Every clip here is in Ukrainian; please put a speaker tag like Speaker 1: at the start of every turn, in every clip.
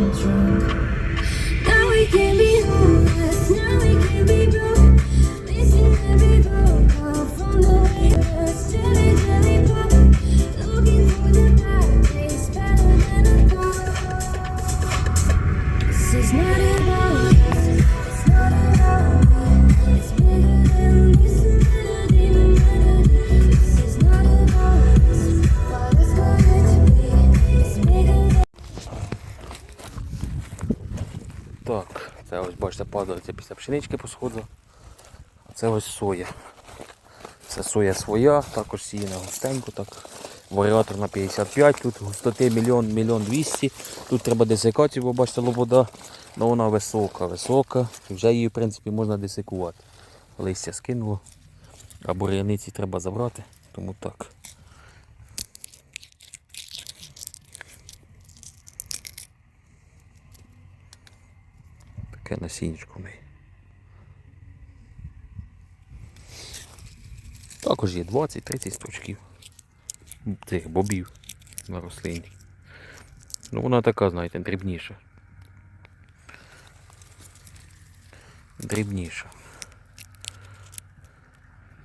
Speaker 1: Now we can be
Speaker 2: бачите, після пшенички посходила. А це ось соя. Це соя своя, також сіяна густенько, так. Варіатор на 55, тут густоти мільйон, мільйон 200. Тут треба десикацію, бо бачите, лобода. Ну вона висока, висока. Вже її в принципі можна десикувати. Листя скинуло. А бур'яниці треба забрати, тому так. Таке насіннячко в. Також є 20-30 стручків цих бобів на рослині. Ну вона така, знаєте, дрібніша. Дрібніша.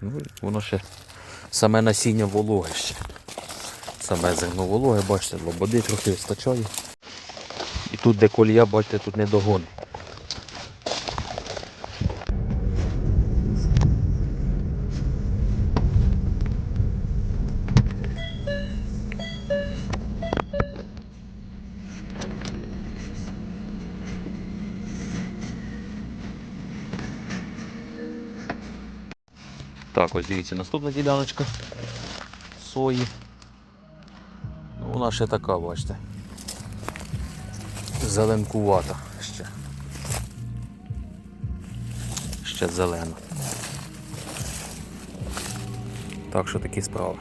Speaker 2: Ну, воно ще саме насіння вологе ще. Саме зерно вологе, бачите, лободи трохи вистачає. І тут, де колія, бачите, тут не догони. Так, ось дивіться, наступна діляночка сої. Ну, вона ще така, бачите. Зеленкувата ще. Ще зелена. Так що такі справи.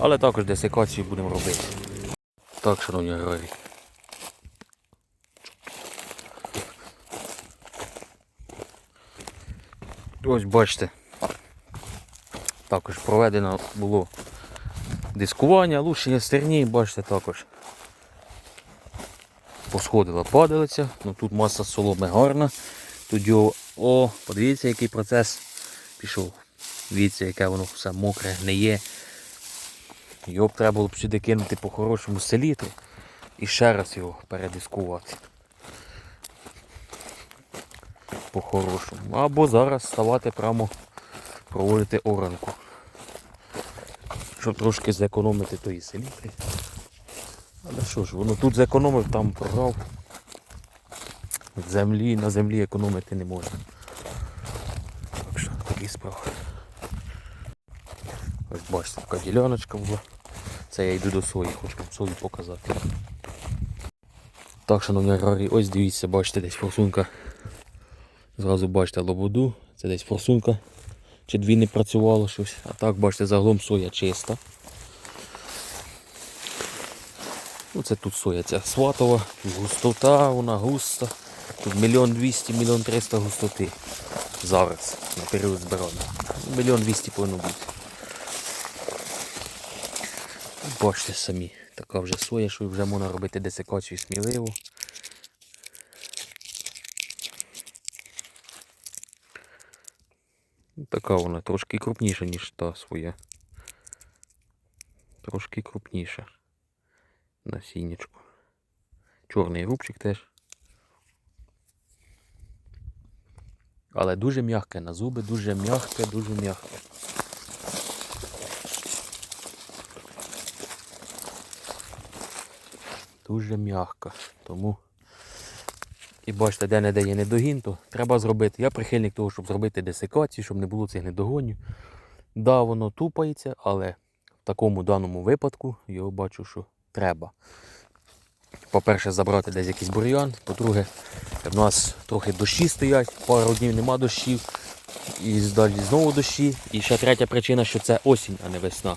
Speaker 2: Але також десикацію будемо робити. Так, шановні аграрії. Ось бачите. Також проведено було дискування, лущення стерні, бачите також. Посходила падалиця, ну тут маса соломи гарна. Тут його, о, подивіться, який процес пішов. Дивіться, яке воно все мокре, гниє. Його б треба було б сюди кинути по хорошому селітру і ще раз його передискувати. По-хорошому. Або зараз ставати прямо проводити оранку. Щоб трошки зекономити тої селітри. Але що ж, воно тут зекономив, там програв. В землі, на землі економити не можна. Так що такі справи. Ось бачите, така діляночка була. Це я йду до сої, хочу вам сою показати. Так, шановні аграрії, ось дивіться, бачите, десь форсунка. Зразу бачите лободу, це десь форсунка. Чи дві не працювало щось. А так, бачите, загалом соя чиста. Ну, це тут соя ця сватова, густота, вона густа. Тут мільйон двісті, мільйон триста густоти. Зараз, на період збирання. Мільйон двісті повинно бути. Бачите самі, така вже соя, що вже можна робити десикацію сміливо. Така вона трошки крупніша, ніж та своя. Трошки крупніша. Насіннячку. Чорний рубчик теж. Але дуже м'яке на зуби, дуже м'яке, дуже м'яке. Дуже м'яко. Тому і бачите, де не де є недогін, то треба зробити. Я прихильник того, щоб зробити десикацію, щоб не було цих недогонів. Да, воно тупається, але в такому даному випадку його бачу, що треба. По-перше, забрати десь якийсь бур'ян. По-друге, в нас трохи дощі стоять, пару днів нема дощів. І далі знову дощі. І ще третя причина, що це осінь, а не весна.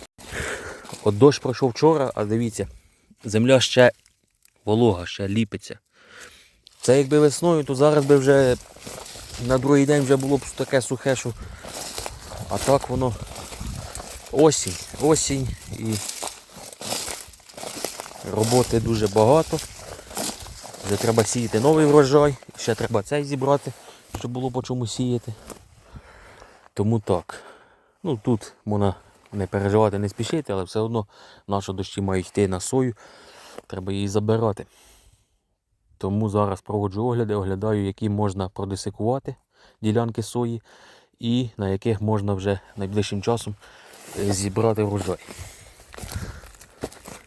Speaker 2: От дощ пройшов вчора, а дивіться, земля ще волога, ще ліпиться. Це якби весною, то зараз би вже на другий день вже було б таке сухе, що. А так воно осінь, осінь і роботи дуже багато. Вже треба сіяти новий врожай, ще треба цей зібрати, щоб було по чому сіяти. Тому так. Ну тут можна не переживати, не спішити, але все одно наші дощі мають йти на сою, треба її забирати. Тому зараз проводжу огляди, оглядаю, які можна продесикувати ділянки сої і на яких можна вже найближчим часом е, зібрати врожай.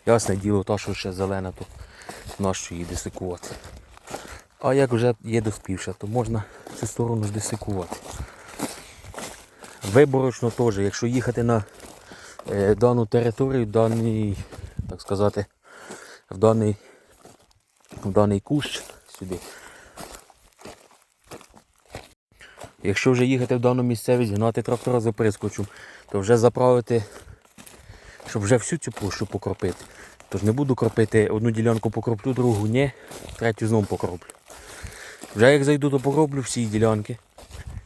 Speaker 2: Ясне діло, та, що ще зелена, то нащо її десикувати. А як вже є доспівша, то можна цю сторону десикувати. Виборочно теж, якщо їхати на е, дану територію, даний, так сказати, в даний, в даний кущ сюди. Якщо вже їхати в дану місцевість, гнати трактора за прискочем, то вже заправити, щоб вже всю цю площу покропити. Тож не буду кропити одну ділянку покроплю, другу ні, третю знову покроплю. Вже як зайду, то покроплю всі ділянки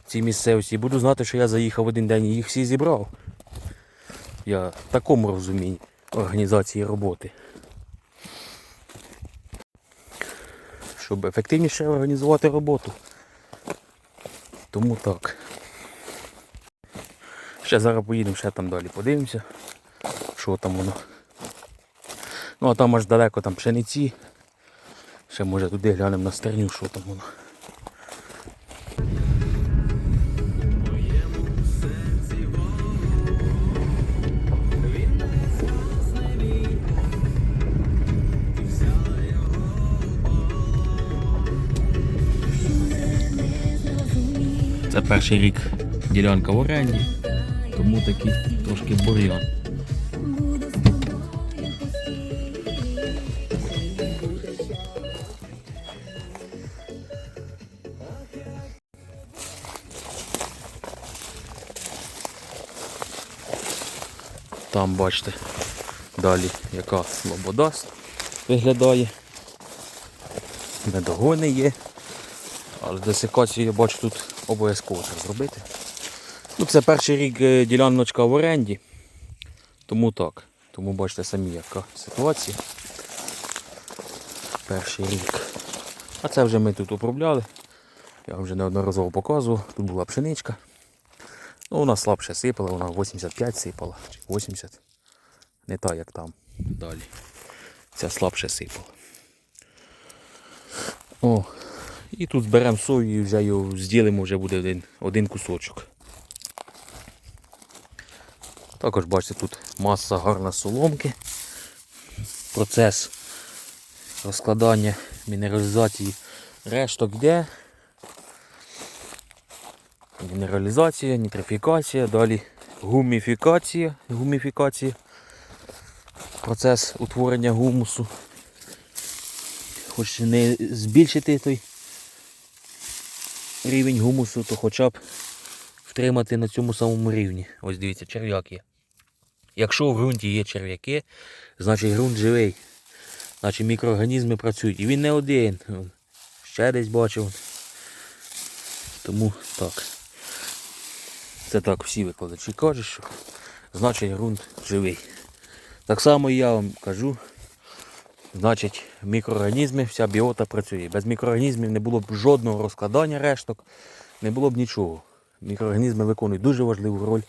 Speaker 2: в цій місцевості і буду знати, що я заїхав один день і їх всі зібрав. Я в такому розумінні організації роботи. Щоб ефективніше організувати роботу. Тому так. Ще зараз поїдемо, ще там далі подивимося, що там воно. Ну а там аж далеко там пшениці. Ще може туди глянемо на стерню, що там воно. Це перший рік ділянка в оренді, тому такий трошки бур'ян. Там бачите, далі яка слобода виглядає. Медогони є. Але десикацію я бачу тут обов'язково треба зробити. Ну, це перший рік е, діляночка в оренді. Тому так. Тому бачите самі яка ситуація. Перший рік. А це вже ми тут обробляли. Я вам вже неодноразово показував. Тут була пшеничка. Ну, вона слабше сипала, вона 85 сипала, чи 80. Не та, як там. Далі. Ця слабше сипала. О, і тут зберемо сою і вже його зділимо, вже буде один, один кусочок. Також бачите, тут маса гарна соломки. Процес розкладання мінералізації решток йде. Мінералізація, нітрифікація, далі гуміфікація, гуміфікація, процес утворення гумусу. Хоч не збільшити той рівень гумусу, то хоча б втримати на цьому самому рівні. Ось дивіться, черв'як є. Якщо в ґрунті є черв'яки, значить ґрунт живий. Значить мікроорганізми працюють. І він не один. Ще десь бачив. Тому так. Це так всі викладачі кажуть, що значить ґрунт живий. Так само і я вам кажу, значить мікроорганізми, вся біота працює. Без мікроорганізмів не було б жодного розкладання решток, не було б нічого. Мікроорганізми виконують дуже важливу роль.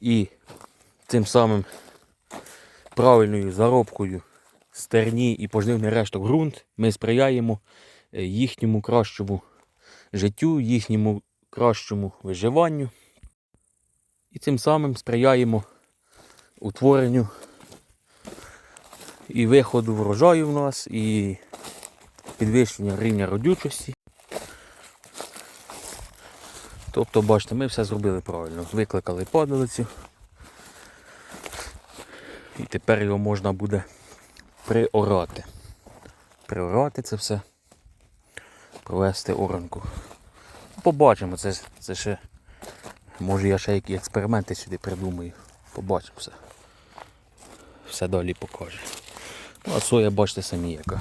Speaker 2: І цим самим правильною заробкою стерні і поживних решток ґрунт ми сприяємо е, їхньому кращому життю, їхньому кращому виживанню. І цим самим сприяємо утворенню і виходу врожаю в нас, і підвищення рівня родючості. Тобто, бачите, ми все зробили правильно. Викликали падалицю. І тепер його можна буде приорати. Приорати це все, провести оранку. Побачимо, це, це ще. Може я ще які експерименти сюди придумаю. Побачимо все. Все далі покаже. А соя, бачите самі яка.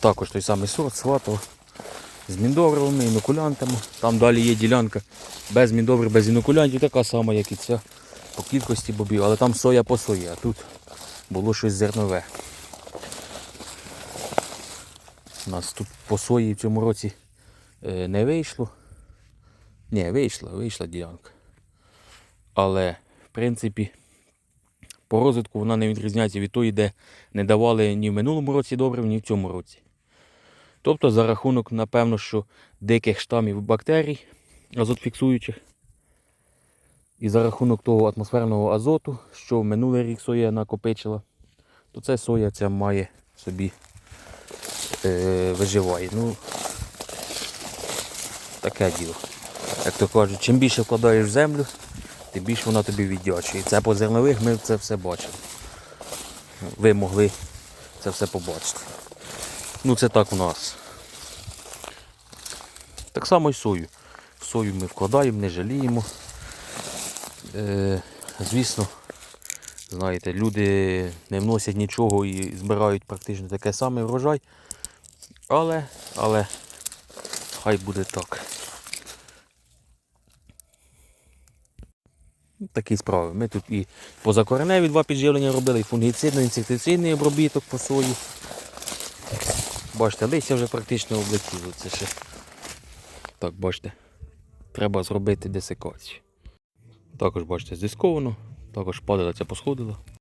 Speaker 2: Також той самий сорт, сватов з міндобривими, інокулянтами. Там далі є ділянка без міндобрив, без інокулянтів, така сама, як і ця по кількості бобів, але там соя по сої, а тут було щось зернове. У нас тут по сої в цьому році е, не вийшло. Ні, вийшла, вийшла ділянка. Але, в принципі, по розвитку вона не відрізняється від тої, де не давали ні в минулому році добрив, ні в цьому році. Тобто за рахунок, напевно, що диких штамів бактерій, азотфіксуючих, і за рахунок того атмосферного азоту, що в минулий рік соя накопичила, то це соя ця має собі е, виживає. Ну, таке діло. Як то кажуть, чим більше вкладаєш в землю, тим більше вона тобі віддячує. Це по зернових ми це все бачили. Ви могли це все побачити. Ну це так у нас. Так само і сою. Сою ми вкладаємо, не жаліємо. Е, звісно, знаєте, люди не вносять нічого і збирають практично таке саме врожай. Але, але хай буде так. Такі справи. Ми тут і позакореневі два підживлення робили, і фунгіцидно-інсектицидний обробіток по сої. Бачите, листя вже практично облетіло. Це ще. Так, бачите, треба зробити десикацію. Також бачите, здисковано, також падалиця посходила.